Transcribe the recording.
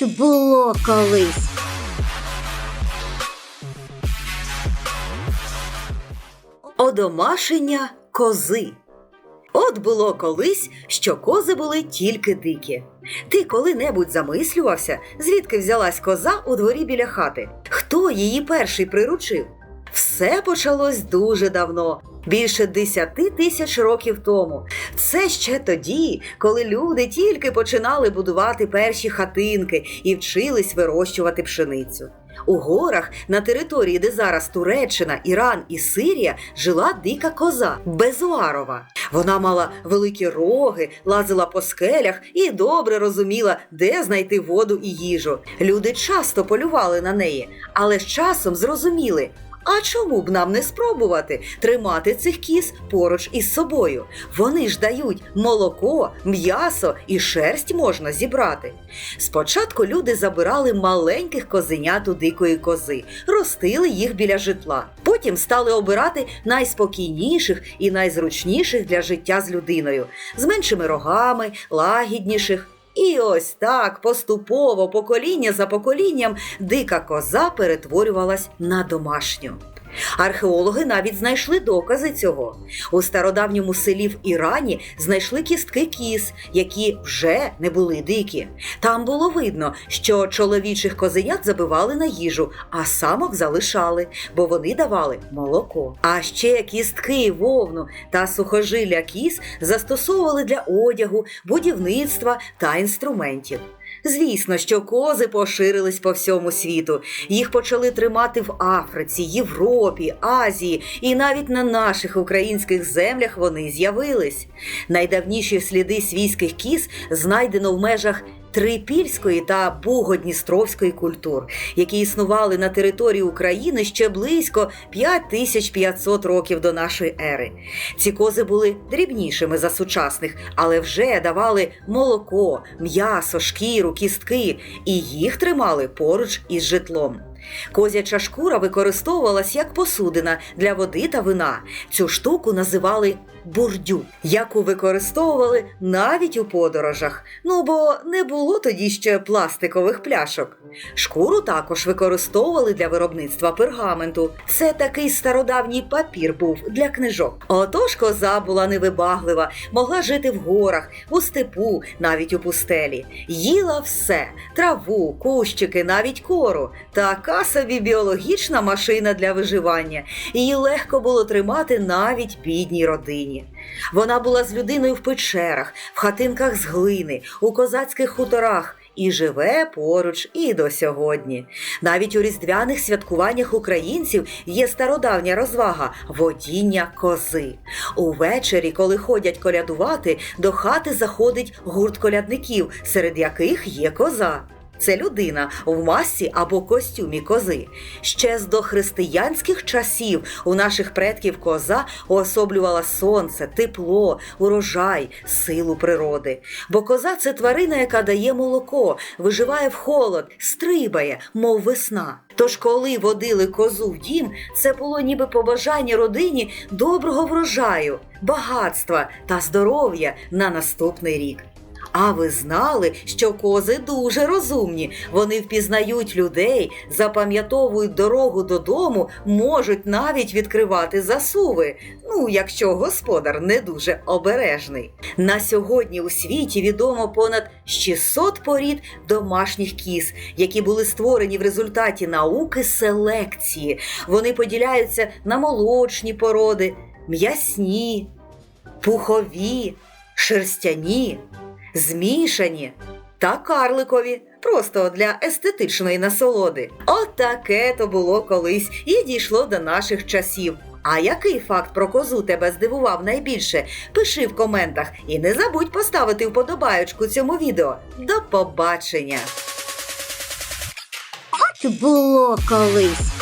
Було колись. Одомашення кози. От було колись, що кози були тільки дикі. Ти коли-небудь замислювався, звідки взялась коза у дворі біля хати? Хто її перший приручив? Все почалось дуже давно, більше десяти тисяч років тому. Це ще тоді, коли люди тільки починали будувати перші хатинки і вчились вирощувати пшеницю. У горах на території, де зараз Туреччина, Іран і Сирія, жила дика коза Безуарова. Вона мала великі роги, лазила по скелях і добре розуміла, де знайти воду і їжу. Люди часто полювали на неї, але з часом зрозуміли. А чому б нам не спробувати тримати цих кіз поруч із собою? Вони ж дають молоко, м'ясо і шерсть можна зібрати. Спочатку люди забирали маленьких козенят у дикої кози, ростили їх біля житла. Потім стали обирати найспокійніших і найзручніших для життя з людиною, з меншими рогами, лагідніших. І ось так поступово, покоління за поколінням, дика коза перетворювалась на домашню. Археологи навіть знайшли докази цього. У стародавньому селі в Ірані знайшли кістки кіз, які вже не були дикі. Там було видно, що чоловічих козенят забивали на їжу, а самок залишали, бо вони давали молоко. А ще кістки, вовну та сухожилля кіз застосовували для одягу, будівництва та інструментів. Звісно, що кози поширились по всьому світу. Їх почали тримати в Африці, Європі, Азії, і навіть на наших українських землях вони з'явились. Найдавніші сліди свійських кіз знайдено в межах Трипільської та богодністровської культур, які існували на території України ще близько 5500 років до нашої ери. Ці кози були дрібнішими за сучасних, але вже давали молоко, м'ясо, шкіру, кістки, і їх тримали поруч із житлом. Козяча шкура використовувалась як посудина для води та вина. Цю штуку називали бурдю, яку використовували навіть у подорожах. Ну бо не було тоді ще пластикових пляшок. Шкуру також використовували для виробництва пергаменту. Це такий стародавній папір був для книжок. Отож коза була невибаглива, могла жити в горах, у степу, навіть у пустелі. Їла все: траву, кущики, навіть кору. Така собі біологічна машина для виживання. Її легко було тримати навіть бідній родині. Вона була з людиною в печерах, в хатинках з глини, у козацьких хуторах. І живе поруч і до сьогодні. Навіть у різдвяних святкуваннях українців є стародавня розвага водіння кози. Увечері, коли ходять колядувати, до хати заходить гурт колядників, серед яких є коза. Це людина в масці або костюмі кози. Ще з дохристиянських часів у наших предків коза уособлювала сонце, тепло, урожай, силу природи. Бо коза це тварина, яка дає молоко, виживає в холод, стрибає, мов весна. Тож, коли водили козу в дім, це було ніби побажання родині доброго врожаю, багатства та здоров'я на наступний рік. А ви знали, що кози дуже розумні. Вони впізнають людей, запам'ятовують дорогу додому, можуть навіть відкривати засуви. Ну, якщо господар не дуже обережний. На сьогодні у світі відомо понад 600 порід домашніх кіз, які були створені в результаті науки селекції. Вони поділяються на молочні породи, м'ясні, пухові, шерстяні змішані та карликові, просто для естетичної насолоди. От то було колись і дійшло до наших часів. А який факт про козу тебе здивував найбільше? Пиши в коментах і не забудь поставити вподобаючку цьому відео. До побачення! От було колись.